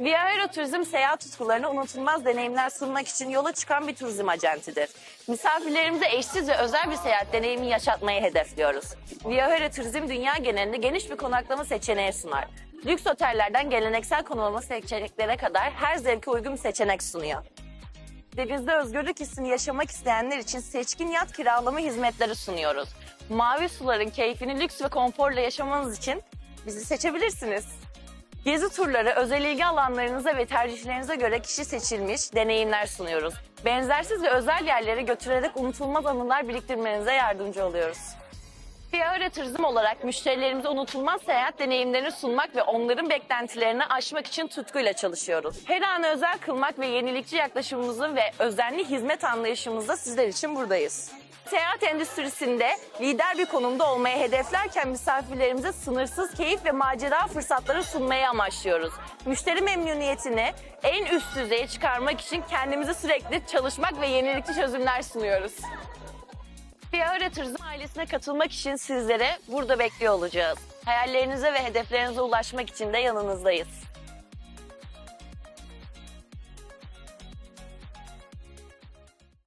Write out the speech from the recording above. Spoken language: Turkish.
Via Turizm seyahat tutkularına unutulmaz deneyimler sunmak için yola çıkan bir turizm acentidir. Misafirlerimize eşsiz ve özel bir seyahat deneyimi yaşatmayı hedefliyoruz. Via Turizm dünya genelinde geniş bir konaklama seçeneği sunar. Lüks otellerden geleneksel konaklama seçeneklere kadar her zevke uygun bir seçenek sunuyor. Denizde özgürlük hissini yaşamak isteyenler için seçkin yat kiralama hizmetleri sunuyoruz. Mavi suların keyfini lüks ve konforla yaşamanız için bizi seçebilirsiniz. Gezi turları özel ilgi alanlarınıza ve tercihlerinize göre kişi seçilmiş deneyimler sunuyoruz. Benzersiz ve özel yerlere götürerek unutulmaz anılar biriktirmenize yardımcı oluyoruz. Fiyara Turizm olarak müşterilerimize unutulmaz seyahat deneyimlerini sunmak ve onların beklentilerini aşmak için tutkuyla çalışıyoruz. Her anı özel kılmak ve yenilikçi yaklaşımımızı ve özenli hizmet anlayışımızla sizler için buradayız. Seyahat endüstrisinde lider bir konumda olmayı hedeflerken misafirlerimize sınırsız keyif ve macera fırsatları sunmayı amaçlıyoruz. Müşteri memnuniyetini en üst düzeye çıkarmak için kendimizi sürekli çalışmak ve yenilikçi çözümler sunuyoruz. Fiyara Turizm ailesine katılmak için sizlere burada bekliyor olacağız. Hayallerinize ve hedeflerinize ulaşmak için de yanınızdayız.